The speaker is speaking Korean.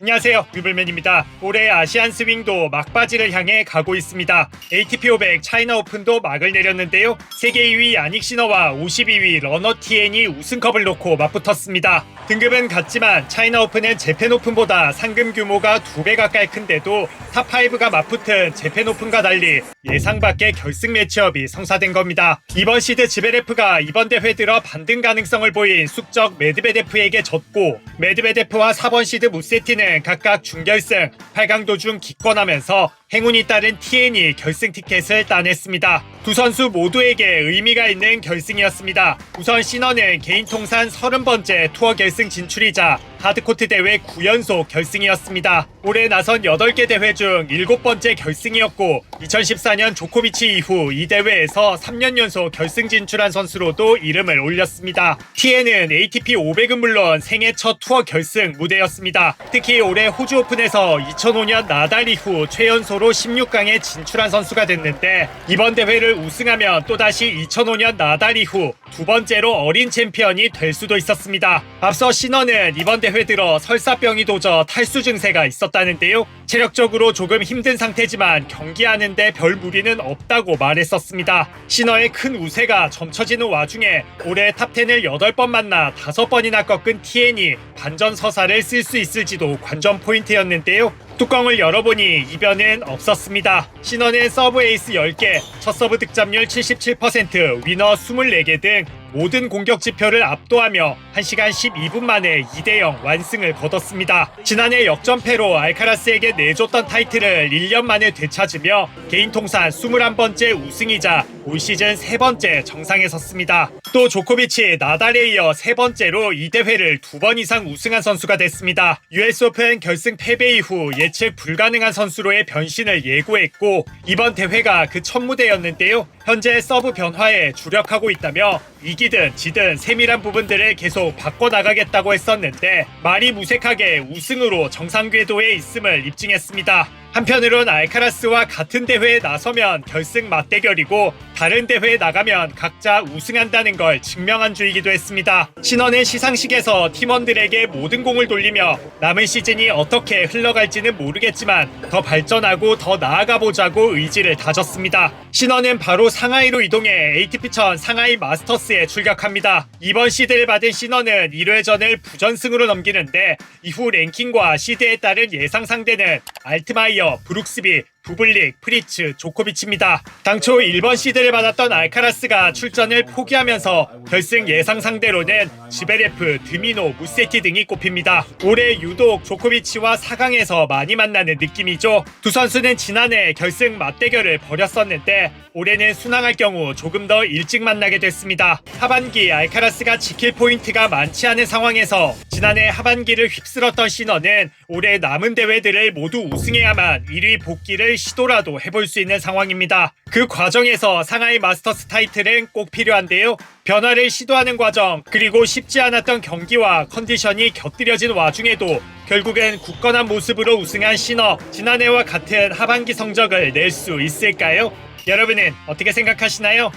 안녕하세요. 유불맨입니다. 올해 아시안 스윙도 막바지를 향해 가고 있습니다. ATP 500 차이나 오픈도 막을 내렸는데요. 세계 2위 야닉 시너와 52위 러너 TN이 우승컵을 놓고 맞붙었습니다. 등급은 같지만 차이나 오픈은 재팬 오픈보다 상금 규모가 두배 가까이 큰데도 탑5가 맞붙은 재팬 오픈과 달리 예상 밖의 결승 매치업이 성사된 겁니다. 이번 시드 지베레프가 이번 대회 들어 반등 가능성을 보인 숙적 메드베데프에게 졌고 메드베데프와 4번 시드 무세티는 각각 준결승 8강 도중 기권하면서 행운이 따른 TN이 결승 티켓을 따냈습니다. 두 선수 모두에게 의미가 있는 결승이었습니다. 우선 신원은 개인 통산 30번째 투어 결승 진출이자 하드코트 대회 9연속 결승이었습니다. 올해 나선 8개 대회 중 7번째 결승이었고 2014년 조코비치 이후 이 대회에서 3년 연속 결승 진출한 선수로도 이름을 올렸습니다. TN은 ATP 500은 물론 생애 첫 투어 결승 무대였습니다. 특히 올해 호주 오픈에서 2005년 나달 이후 최연소로 16강에 진출한 선수가 됐는데 이번 대회를 우승하면 또다시 2005년 나달 이후 두 번째로 어린 챔피언이 될 수도 있었습니다. 앞서 신원은 이번 대회 들어 설사병이 도져 탈수 증세가 있었다는데요. 체력적으로 조금 힘든 상태지만 경기하는데 별 무리는 없다고 말했었습니다. 신어의 큰 우세가 점쳐지는 와중에 올해 탑10을 8번 만나 5번이나 꺾은 TN이 반전 서사를 쓸 수 있을지도 관전 포인트였는데요. 뚜껑을 열어보니 이변은 없었습니다. 신원의 서브 에이스 10개, 첫 서브 득점률 77%, 위너 24개 등 모든 공격 지표를 압도하며 1시간 12분 만에 2대0 완승을 거뒀습니다. 지난해 역전패로 알카라스에게 내줬던 타이틀을 1년 만에 되찾으며 개인 통산 21번째 우승이자 올 시즌 세 번째 정상에 섰습니다. 또 조코비치, 나달에 이어 세 번째로 이 대회를 두 번 이상 우승한 선수가 됐습니다. US 오픈 결승 패배 이후 예측 불가능한 선수로의 변신을 예고했고 이번 대회가 그 첫 무대였는데요. 현재 서브 변화에 주력하고 있다며 이기든 지든 세밀한 부분들을 계속 바꿔나가겠다고 했었는데 말이 무색하게 우승으로 정상 궤도에 있음을 입증했습니다. 한편으론 알카라스와 같은 대회에 나서면 결승 맞대결이고 다른 대회에 나가면 각자 우승한다는 걸 증명한 주이기도 했습니다. 신원은 시상식에서 팀원들에게 모든 공을 돌리며 남은 시즌이 어떻게 흘러갈지는 모르겠지만 더 발전하고 더 나아가 보자고 의지를 다졌습니다. 신원은 바로 상하이로 이동해 ATP 1000 상하이 마스터스에 출격합니다. 이번 시드를 받은 신원은 1회전을 부전승으로 넘기는데 이후 랭킹과 시드에 따른 예상 상대는 알트마이어, 브룩스비, 부블릭, 프리츠, 조코비치입니다. 당초 1번 시드를 받았던 알카라스가 출전을 포기하면서 결승 예상 상대로는 지베레프, 드미노, 무세티 등이 꼽힙니다. 올해 유독 조코비치와 4강에서 많이 만나는 느낌이죠. 두 선수는 지난해 결승 맞대결을 벌였었는데 올해는 순항할 경우 조금 더 일찍 만나게 됐습니다. 하반기 알카라스가 지킬 포인트가 많지 않은 상황에서 지난해 하반기를 휩쓸었던 신원은 올해 남은 대회들을 모두 우승해야만 1위 복귀를 시도라도 해볼 수 있는 상황입니다. 그 과정에서 상하이 마스터스 타이틀은 꼭 필요한데요. 변화를 시도하는 과정, 그리고 쉽지 않았던 경기와 컨디션이 곁들여진 와중에도 결국엔 굳건한 모습으로 우승한 신어, 지난해와 같은 하반기 성적을 낼 수 있을까요? 여러분은 어떻게 생각하시나요?